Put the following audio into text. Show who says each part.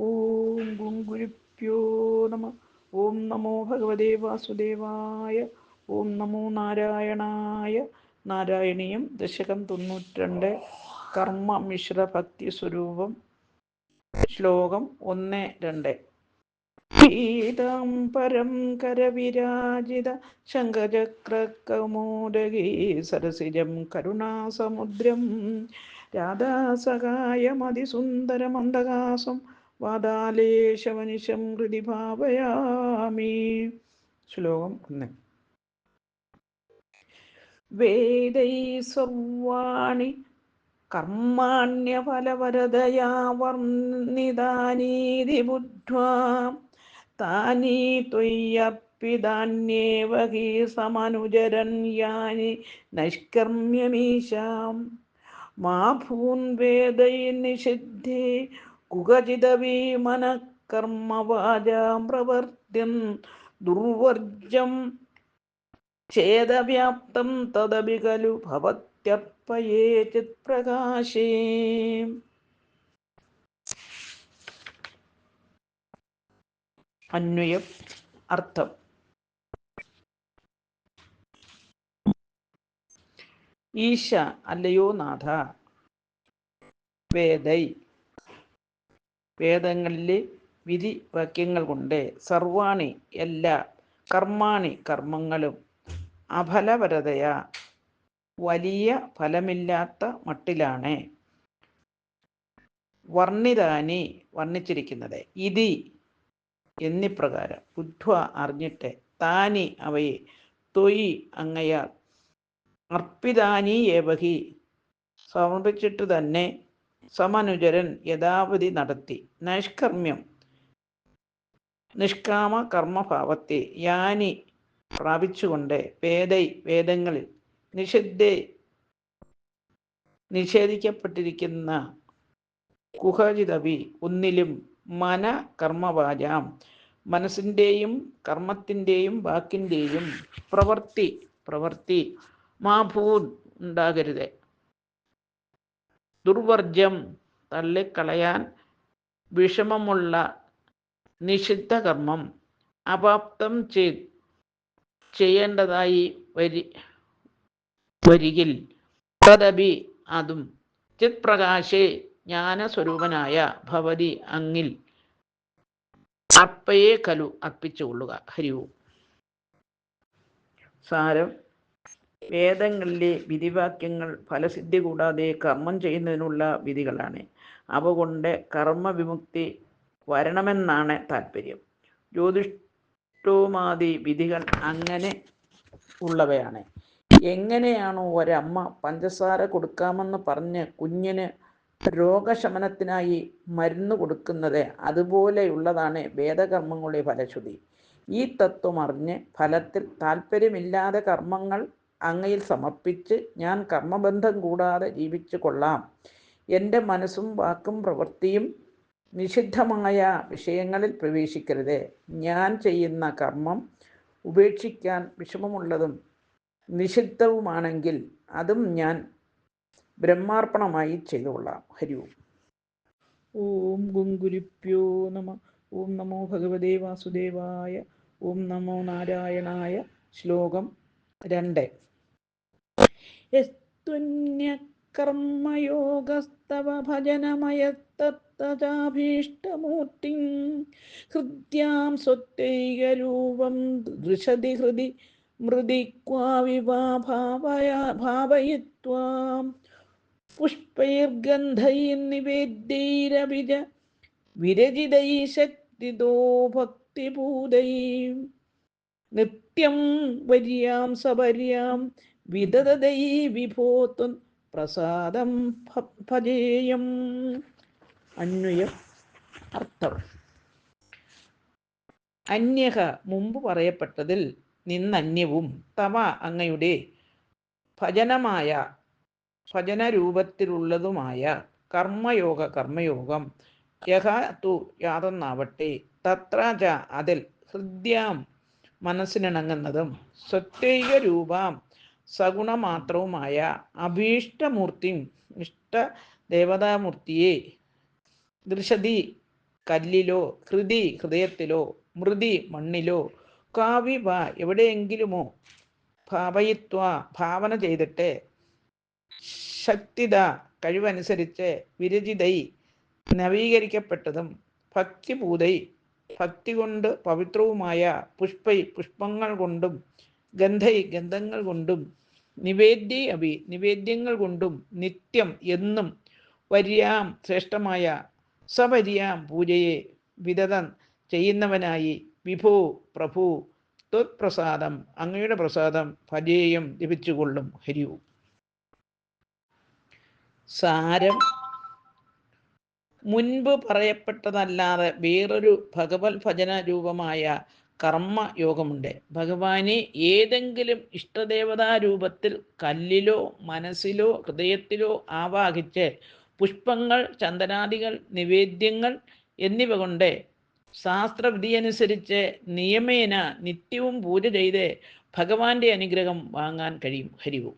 Speaker 1: ഓം ഗുങ്കുരുഭ്യോ നമ. ഓം നമോ ഭഗവതേ വാസുദേവായ. ഓം നമോ നാരായണായ. നാരായണീയം ദശകം തൊണ്ണൂറ്റിരണ്ട്. കർമ്മ മിശ്ര ഭക്തി സ്വരൂപം. ശ്ലോകം ഒന്ന് രണ്ട്. പീതാംബരം കരവിരാജിത ശങ്കചക്രകൗമോദഗീ സരസിജം കരുണാസമുദ്രം. രാധാസഹായമതിസുന്ദരമന്ദകാസം വാതാലേശവനിശം ഹൃദി ഭാവയാമി. ശ്ലോകം ഒന്ന്. വേദൈ സർവാണി കർമാണ്യഫലവരതയാ വർണിതാനീതി ബുദ്ധ്വാ. താനീ ത്വയ്യർപ്പിതാന്യേവ ഹി സമനുജരൻ യാനി നൈഷ്കർമ്യമീശാം മാ ഭൂൻ വേദൈ നിഷിദ്ധേ കുകചിതവീമനകർമ്മവാചാം പ്രവർത്തിൻ ദുർവർജം ഛേദവ്യാപ്തം തദപി ഖലു ഭവത്യർപ്പയേ ചിത്പ്രകാശേ. അന്വയം. അർത്ഥം. ഈശ അല്ലയോ നാഥ. വേദൈ. വേദങ്ങളിലെ വിധി വാക്യങ്ങൾ കൊണ്ട് സർവാണി എല്ലാ കർമാണി കർമ്മങ്ങളും അഫലപരതയ വലിയ ഫലമില്ലാത്ത മട്ടിലാണ്. വർണിതാനി വർണിച്ചിരിക്കുന്നത്. ഇതി എന്നിപ്രകാരം. ബുദ്ധ്വ അറിഞ്ഞിട്ട് താനി അവയെ തൊയ് അങ്ങയാൽ അർപ്പിതാനി ഏവഹി സമർപ്പിച്ചിട്ട് തന്നെ സമനുജരൻ യഥാവധി നടത്തി. നൈഷ്കർമ്മ്യം. നിഷ്കാമ കർമ്മഭാവത്തെ യാനി പ്രാപിച്ചുകൊണ്ട് വേദൈ വേദങ്ങളിൽ നിഷിദ്ധേ നിഷേധിക്കപ്പെട്ടിരിക്കുന്ന കുഹജിതവി ഒന്നിലും മന കർമ്മവാചാം മനസ്സിന്റെയും കർമ്മത്തിന്റെയും വാക്കിന്റെയും പ്രവൃത്തി പ്രവൃത്തി മാഭൂൻ ഉണ്ടാകരുത്. ദുർവർജം തള്ളിക്കളയാൻ വിഷമമുള്ള നിഷിദ്ധ കർമ്മം അപാപ്തം ചെയ്ത് ചെയ്യേണ്ടതായി വരി വരികിൽ. തദപി അതും ചിത് പ്രകാശേ ജ്ഞാനസ്വരൂപനായ ഭവതി അങ്ങിൽ അപ്പയെ കലു അർപ്പിച്ചുകൊള്ളുക. ഹരിവും സാരം വേദങ്ങളിലെ വിധിവാക്യങ്ങൾ ഫലസിദ്ധി കൂടാതെ കർമ്മം ചെയ്യുന്നതിനുള്ള വിധികളാണ്. അവ കൊണ്ട് കർമ്മവിമുക്തി വരണമെന്നാണ് താല്പര്യം. ജ്യോതിഷ്ടോമാതി വിധികൾ അങ്ങനെ ഉള്ളവയാണ്. എങ്ങനെയാണോ ഒരമ്മ പഞ്ചസാര കൊടുക്കാമെന്ന് പറഞ്ഞ് കുഞ്ഞിന് രോഗശമനത്തിനായി മരുന്ന് കൊടുക്കുന്നത് അതുപോലെയുള്ളതാണ് വേദകർമ്മങ്ങളുടെ ഫലശ്രുതി. ഈ തത്വം അറിഞ്ഞ് ഫലത്തിൽ താല്പര്യമില്ലാതെ കർമ്മങ്ങൾ അങ്ങയിൽ സമർപ്പിച്ച് ഞാൻ കർമ്മബന്ധം കൂടാതെ ജീവിച്ചു കൊള്ളാം. എന്റെ മനസ്സും വാക്കും പ്രവൃത്തിയും നിഷിദ്ധമായ വിഷയങ്ങളിൽ പ്രവേശിക്കരുത്. ഞാൻ ചെയ്യുന്ന കർമ്മം ഉപേക്ഷിക്കാൻ വിഷമമുള്ളതും നിഷിദ്ധവുമാണെങ്കിൽ അതും ഞാൻ ബ്രഹ്മാർപ്പണമായി ചെയ്തുകൊള്ളാം. ഹരി ഓം. ഗുങ്കുരുഭ്യോ നമ ഓം നമോ ഭഗവതേ വാസുദേവായ ഓം നമോ നാരായണായ ശ്ലോകം രണ്ട്. യസ്തുന്യകർമ്മയോഗസ്തവ ഭജനമയത്തത്തജാഭീഷ്ടമൂർത്തിം ഹൃദ്യാം സ്വത്തൈകരൂപം ദൃശതി ഹൃദി മൃദി ക്വാവിവാ ഭാവയാ ഭാവയിത്വാം. പുഷ്പൈർഗന്ധൈർനിവേദ്യൈരവിജ വിരചിതൈ ശക്തിദോ ഭക്തിഭൂതൈ. നിത്യം വര്യാം സപര്യാം വിദതൈ വിഭോത്വം പ്രസാദം ഭജേയം. അന്വയം അർത്ഥം. അന്യഹ മുമ്പ് പറയപ്പെട്ടതിൽ നിന്നന്യവും തവ അങ്ങയുടെ ഭജനമായ ഭജനരൂപത്തിലുള്ളതുമായ കർമ്മയോഗ കർമ്മയോഗം യഹ തു യാതൊന്നാവട്ടെ. തത്ര ച അതിൽ ഹൃദ്യാം മനസ്സിനിണങ്ങുന്നതും സ്വത്വൈക രൂപാം സഗുണമാത്രവുമായ അഭീഷ്ടമൂർത്തി ഇഷ്ട ദേവതാമൂർത്തിയെ ദൃശതി കല്ലിലോ ഹൃതി ഹൃദയത്തിലോ മൃതി മണ്ണിലോ കാവി കാവിവ എവിടെയെങ്കിലുമോ ഭാവയിത്വ ഭാവന ചെയ്തിട്ട് ശക്തിത കഴിവനുസരിച്ച് വിരചിതൈ നവീകരിക്കപ്പെട്ടതും ഭക്തിപൂതൈ ഭക്തി കൊണ്ട് പവിത്രവുമായ പുഷ്പൈ പുഷ്പങ്ങൾ കൊണ്ടും ഗന്ധൈ ഗന്ധങ്ങൾ കൊണ്ടും നിവേദ്യ അഭി നിവേദ്യങ്ങൾ കൊണ്ടും നിത്യം എന്നും വര്യാം ശ്രേഷ്ഠമായ സവര്യാം പൂജയെ വിദതം ചെയ്യുന്നവനായി വിഭു പ്രഭു. ത്വത്പ്രസാദം അങ്ങയുടെ പ്രസാദം ഭജേയം ലഭിച്ചുകൊള്ളും. ഹരിയു സാരം മുൻപ് പറയപ്പെട്ടതല്ലാതെ വേറൊരു ഭഗവത് ഭജന രൂപമായ കർമ്മയോഗമുണ്ട്. ഭഗവാനെ ഏതെങ്കിലും ഇഷ്ടദേവതാ രൂപത്തിൽ കല്ലിലോ മനസ്സിലോ ഹൃദയത്തിലോ ആവാഹിച്ച് പുഷ്പങ്ങൾ ചന്ദനാദികൾ നിവേദ്യങ്ങൾ എന്നിവ കൊണ്ട് ശാസ്ത്രവിധിയനുസരിച്ച് നിയമേന നിത്യവും പൂജ ചെയ്ത് ഭഗവാന്റെ അനുഗ്രഹം വാങ്ങാൻ കഴിയും. ഹരിവും.